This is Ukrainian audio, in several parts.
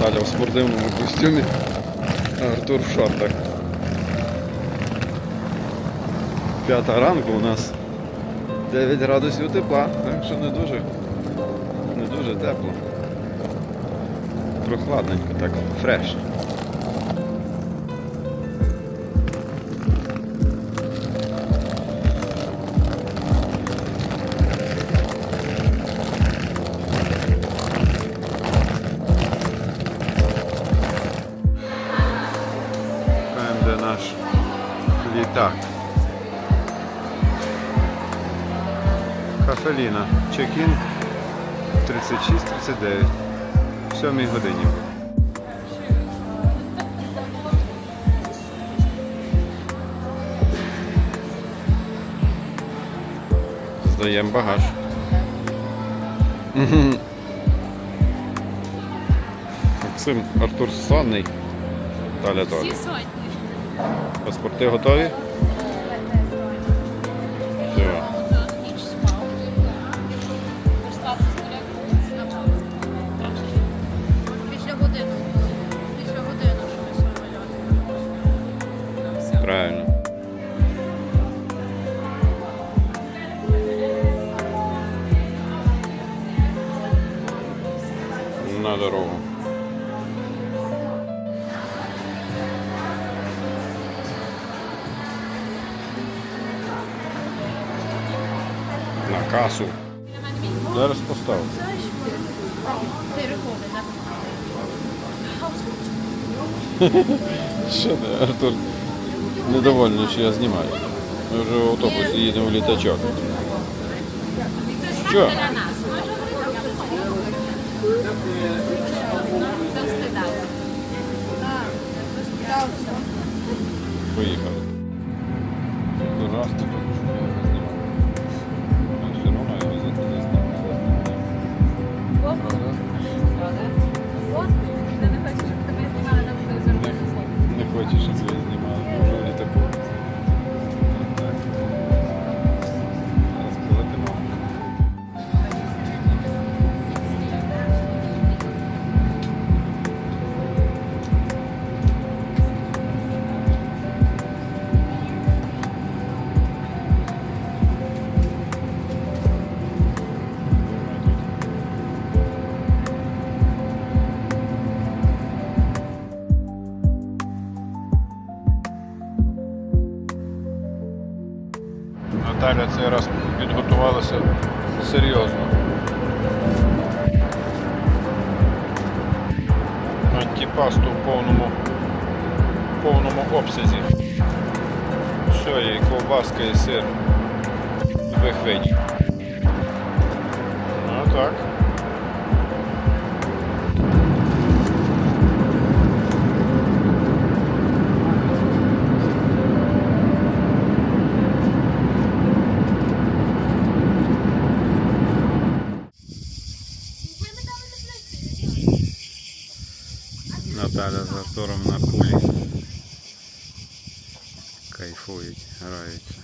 Наталя в спортивному костюмі, а Артур в шортах. П'ята ранку у нас 9 градусів тепла, так що не дуже, не дуже тепло. Прохладненько, так, фреш. Кафеліна. Чекін 36-39. В 7 годині. Здаємо багаж. Максим Артур сонний. Таля сотні. Паспорти готові? На дорогу. На касу. Зараз. Переходи. Що ти, Артур? Недовольний, що я знімаю. Ми вже в автобусі їдемо в літачок. Що? Поїхали. Тут що Наталя цей раз підготувалася серйозно. Антіпасту в повному, в повному обсязі. Все, є і ковбаска, і сир. Видів. Ну так. Наталя з Артуром на кулі. Кайфують, граються.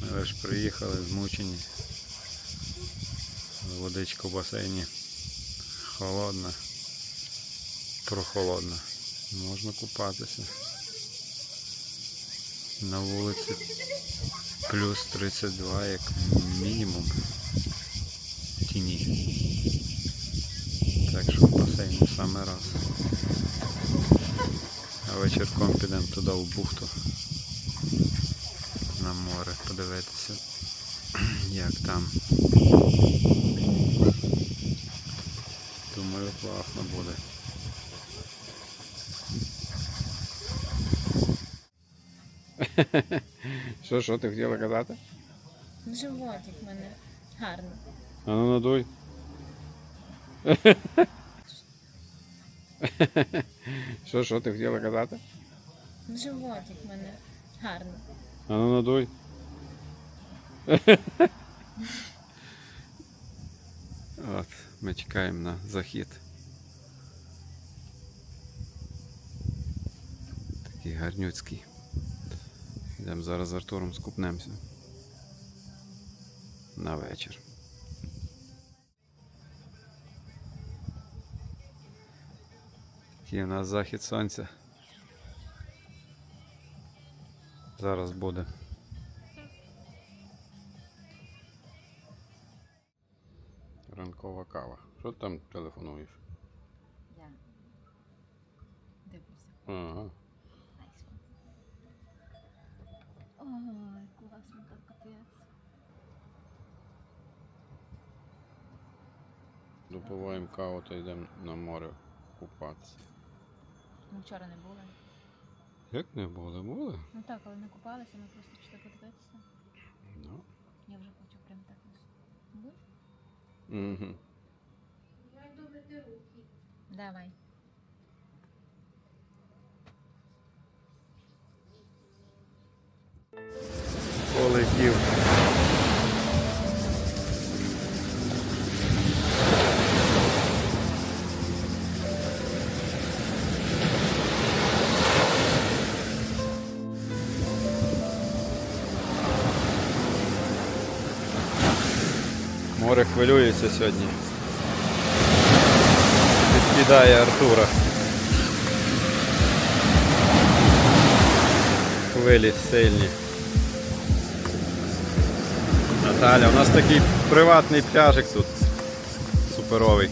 Ми ж приїхали змучені. Водичка в басейні холодна, прохолодна. Можна купатися. На вулиці плюс 32 як мінімум тіні. Що саме раз. А вечірком підемо туди в бухту на море подивитися, як там. Думаю, класно буде. Що, що ти хотіла казати? Животик в мене гарний. А ну надуй. Що, що ти хотіла казати? Животик в мене гарний. А ну надуй. От, ми чекаємо на захід. Такий гарнюцький. Йдемо зараз з Артуром скупнемося. На вечір. Такий у нас захід сонця. Зараз буде. Ранкова кава. Що ти там телефонуєш? Я дивлюся. Ага. Ой, класно так капець. Допиваємо каву та йдемо на море купатися. Ми вчора не були. Як не були, були? Ну так, але не купалися, ми просто пішли подивитися. Ну. Я вже хочу прям так. Був? Угу. Давай. Полетів. Море хвилюється сьогодні. Підкидає Артура. Хвилі сильні. Наталя, у нас такий приватний пляжик тут. Суперовий.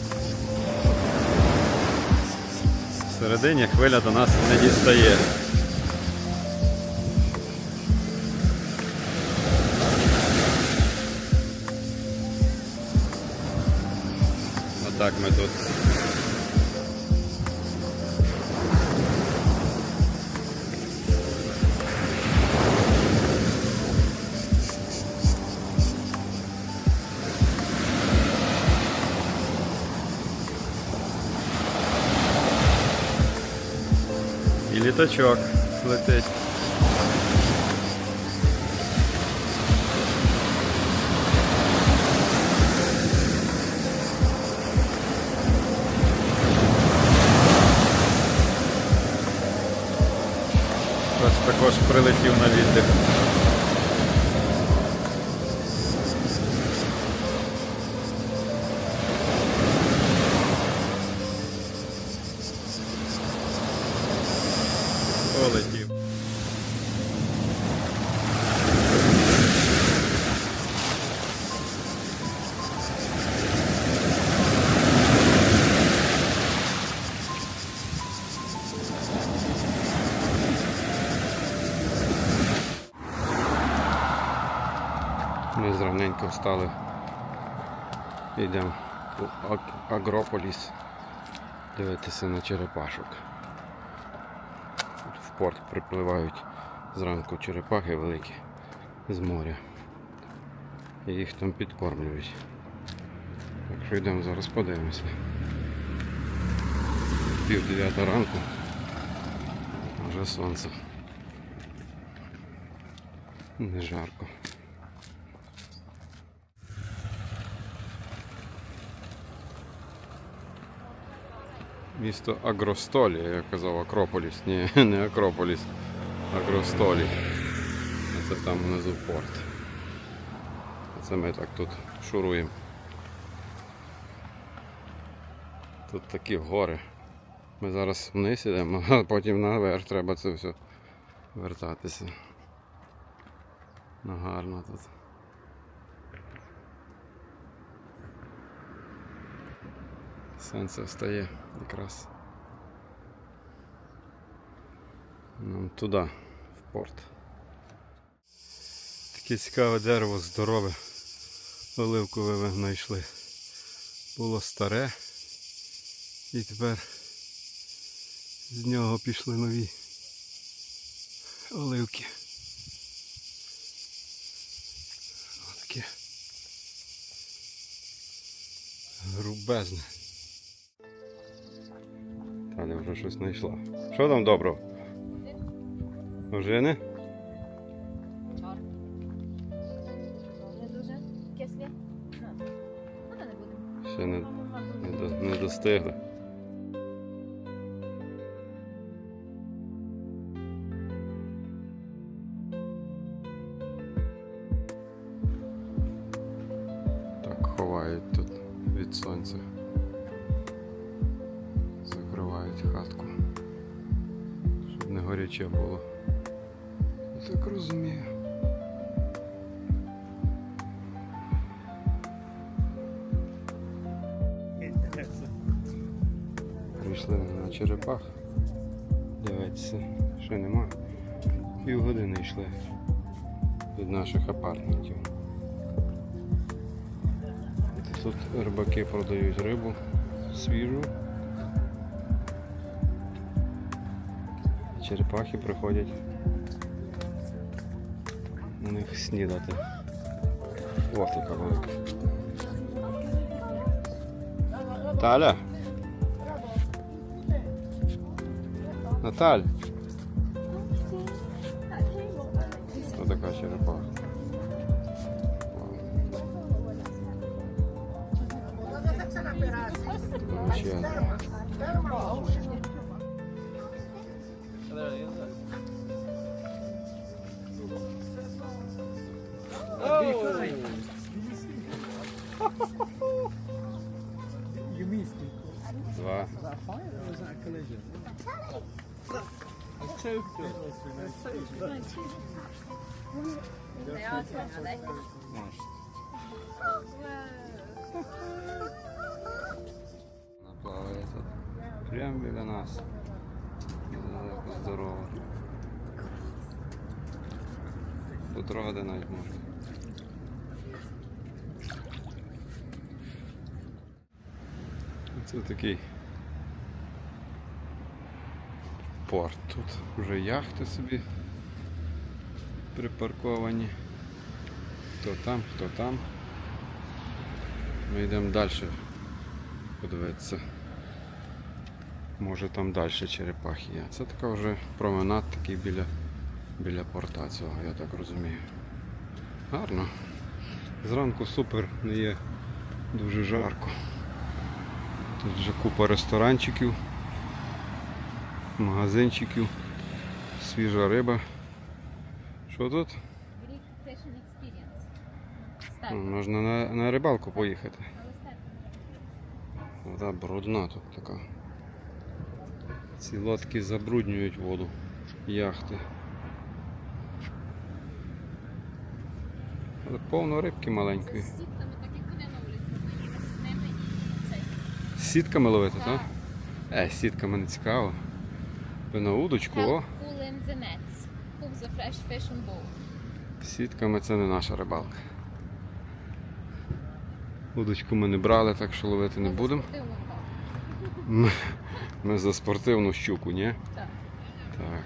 Всередині хвиля до нас не дістає. Отак ми тут. І літачок летить. Ось також прилетів на віддих. Ми зраненько встали. Йдемо у Агрополіс дивитися на черепашок. В порт припливають зранку черепахи великі з моря. І їх там підкормлюють. Так що йдемо зараз подивимося. Пів дев'ята ранку. Вже сонце. Не жарко. Місто Агростолі, я казав Акрополіс. Ні, не Акрополіс. Агростолі. Це там внизу порт. Це ми так тут шуруємо. Тут такі гори. Ми зараз вниз ідемо, а потім наверх треба це все вертатися. Ну гарно тут. Сонце встає якраз. Нам туди, в порт. Таке цікаве дерево здорове. Оливкове ви знайшли. Було старе. І тепер з нього пішли нові оливки. Отаке. Грубезне. Таня вже щось знайшла. Що там доброго? Вже не? Ну, ну. Ще не, не, до- не достигли. Так ховають тут від сонця. Закривають хатку. Щоб не горяче було. Я так розумію. Прийшли на черепах. Дивіться, ще нема. Півгодини йшли від наших апартментів. Тут рибаки продають рибу свіжу. Черепахи приходять на них снідати. Ось яка велика. Таля. Наталь. Ось така черепаха. Величезна. Are? Вона плаває тут. Прямо біля нас. Здорово. Потрогати навіть можна. Це такий порт. Тут вже яхти собі припарковані. Хто там, хто там. Ми йдемо далі подивитися. Може там далі черепахи є. Це така вже променад такий біля, біля порта цього, я так розумію. Гарно. Зранку супер, не є дуже жарко. Тут вже купа ресторанчиків, магазинчиків, свіжа риба. Що тут? Ну, Можна на, на рибалку поїхати. Вода брудна тут така. Ці лодки забруднюють воду. Яхти. Але повно рибки маленької. З сітками, так як вони на вулиці. Поїхати з ними і цей. З Сітками ловити? Так. Е, сітками не цікаво. Ви на удочку, о. Сітками це не наша рибалка. Удочку ми не брали, так що ловити не будемо. Ми, ми за спортивну щуку, ні? Так. Так.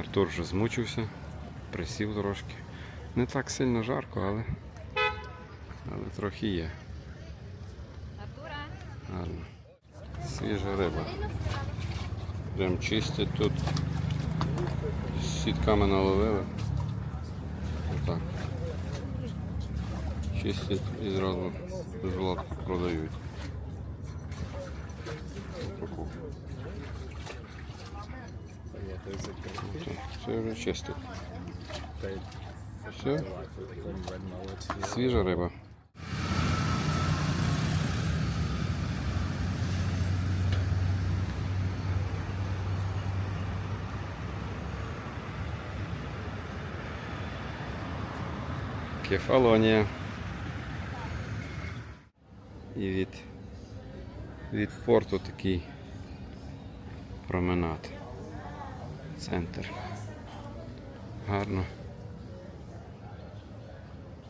Артур вже змучився, присів трошки. Не так сильно жарко, але, але трохи є. Гарно. Свіжа риба. Прям чистять тут. Сітками наловили. Отак. Чистять і зразу з лодки продають. Це вже чистить. Все. Свіжа риба. Кефалонія. І від, від порту такий променад. Центр. Гарно.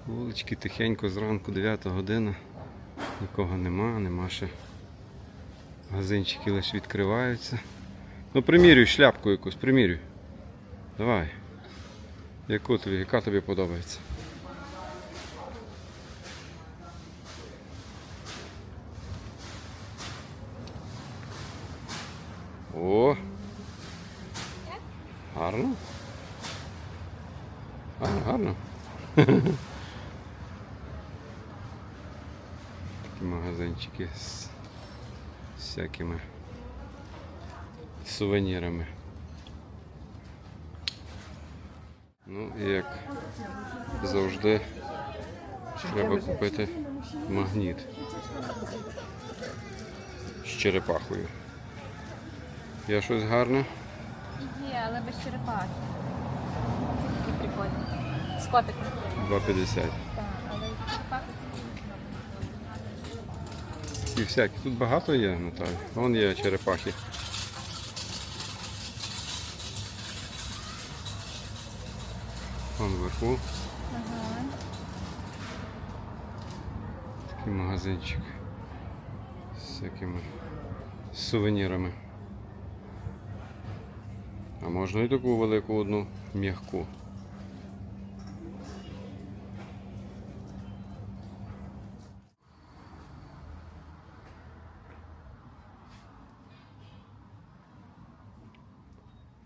Вулички тихенько зранку 9 година. Нікого нема, нема ще. Магазинчики лише відкриваються. Ну примірюй шляпку якусь, примірюй. Давай. Яку тобі, яка тобі подобається? О! Гарно. Гарно, гарно. Такі магазинчики з всякими сувенірами. Ну і як завжди треба купити магніт з черепахою. Є щось гарне? Є, але без черепахи. Такі прикольні. З котиком. 2,50. Так, але черепахи це І всякі. Тут багато є, Наталя. Вон є черепахи. Вон вверху Ага. такий магазинчик з всякими сувенірами. А можна і таку велику одну м'яку.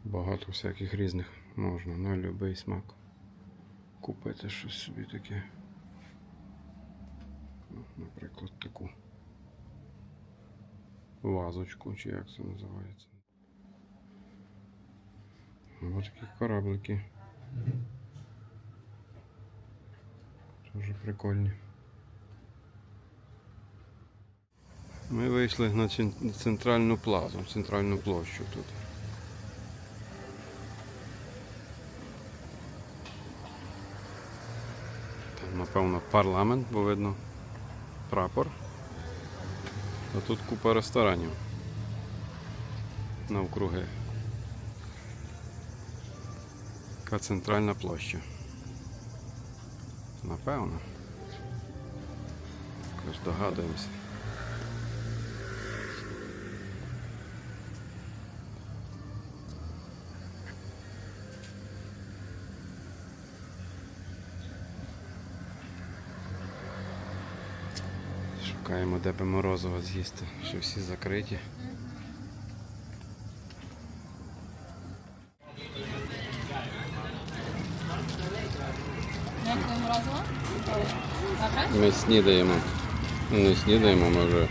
Багато всяких різних можна на будь-який смак купити щось собі таке. Ну, Наприклад, таку вазочку, чи як це називається. Ось такі кораблики. Дуже прикольні. Ми вийшли на центральну плазу, центральну площу тут. Там, напевно, парламент, бо видно прапор. А тут купа ресторанів навкруги. Така центральна площа. Напевно. Якось догадуємося. Шукаємо, де би морозиво з'їсти, що всі закриті. Добре? Ми снідаємо. Не снідаємо, ми вже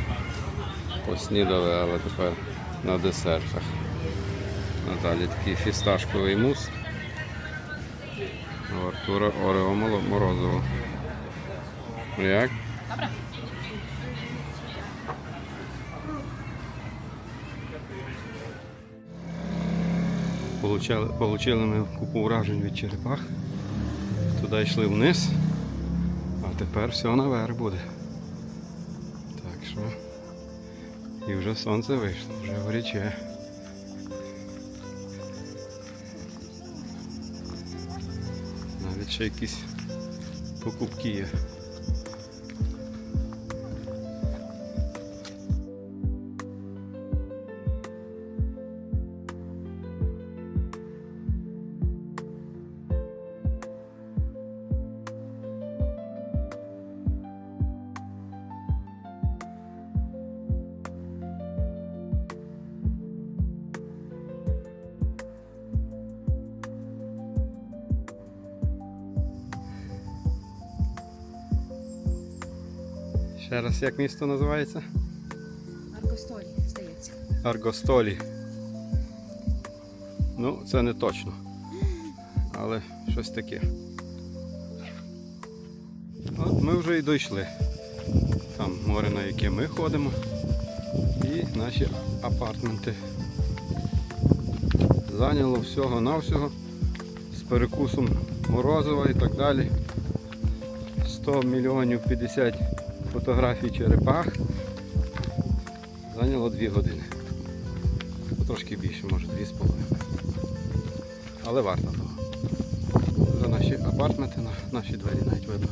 поснідали, але тепер на десертах. Надалі такий фісташковий мус. У Артура Орео моло- морозиво. Як? Добре. Получали, получили ми купу вражень від черепах. Туди йшли вниз, а тепер все наверх буде. Так що. І вже сонце вийшло, вже горяче. Навіть ще якісь покупки є. Ще раз як місто називається? Аркостолі, здається. Аргостолі. Ну, це не точно. Але щось таке. От ми вже і дійшли. Там море, на яке ми ходимо. І наші апартменти. Зайняло всього-навсього з перекусом морозива і так далі. 100 мільйонів 50 фотографій черепах. Зайняло 2 години. Ну, Трошки більше, може 2,5. Але варто того. Вже наші апартменти, на- наші двері навіть видно.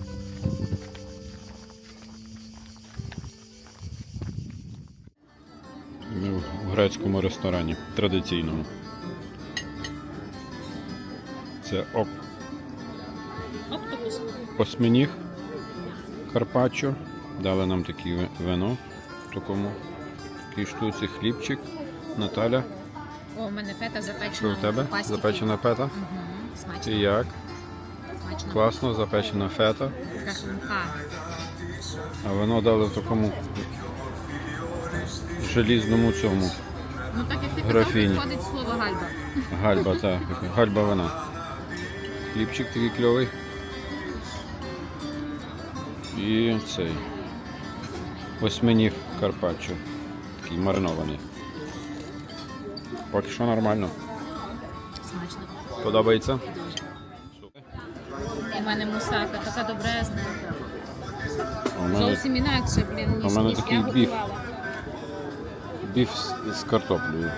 Ми в грецькому ресторані традиційному. Це ок. Октопус. Осьминіг Карпаччо. Дали нам таке вино в такому такій штуці, хлібчик. Наталя, О, у мене фета запечена. що в тебе? в пасті. Запечена фета? Мгм, І як? Смачно. Класно, запечена фета. Така. А вино дали в такому желізному цьому. Ну так як ти казав, підходить слово гальба. Гальба, так. Гальба вина. Хлібчик такий кльовий. І цей. Осьминіг Карпаччо. Такий маринований. Поки що нормально. Смачно. Подобається? І в мене мусака така добрезна. Зовсім інакше, блін, ніж, у мене ніж такий я біф. готувала. біф з, з картоплею.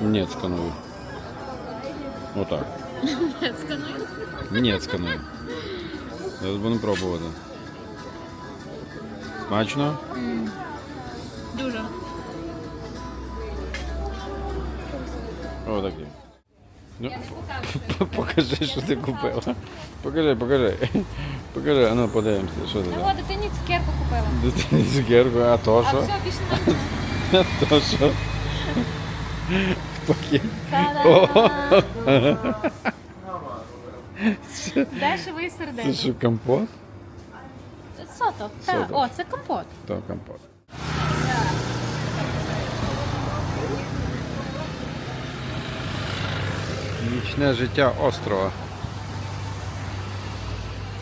Нєцьканою. Отак. Сканую. Нєцьканою. Зараз будемо пробувати. Смачно? Дуже. Отаке. Ну, покажи, що ти купила. Покажи, покажи. Покажи, а ну подивимося, що ти Ну, там. от дитині цукерку купила. Дитині цукерку, а то А що? все, більше не А то що? Пакет. Та-дам! Це сердечко. що, компот? Сото. Та, Сото. О, це компот. То компот. Нічне життя острова.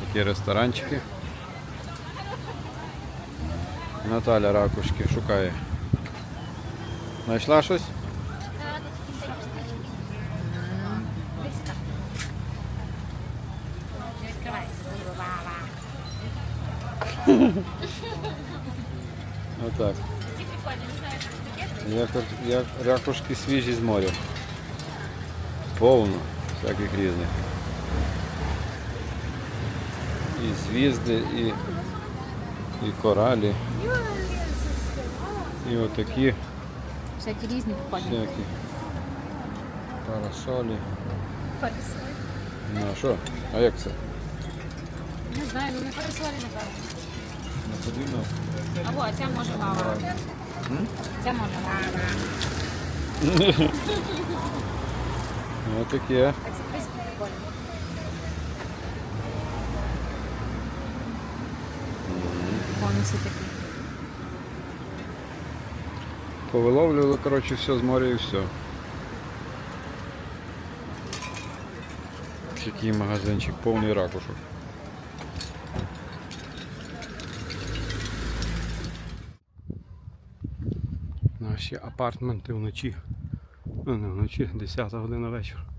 Такі ресторанчики. Наталя ракушки шукає. Знайшла щось? Отак. Як, як ракушки свіжі з моря. Повно всяких різних. І звізди, і, і коралі. І отакі Всякі різні прикольні. всякі парасолі. Ну а що? А як це? Не знаю, ну не парасолі, напевно. Не подібно. Або ця може лава. Ця може лава. Отаке. А це кризь прикольно. Конуси такі. Повиловлювали, коротше, все з моря і все. Який магазинчик, повний ракушок. Наші апартменти вночі. Ну, не вночі, 10 година вечора.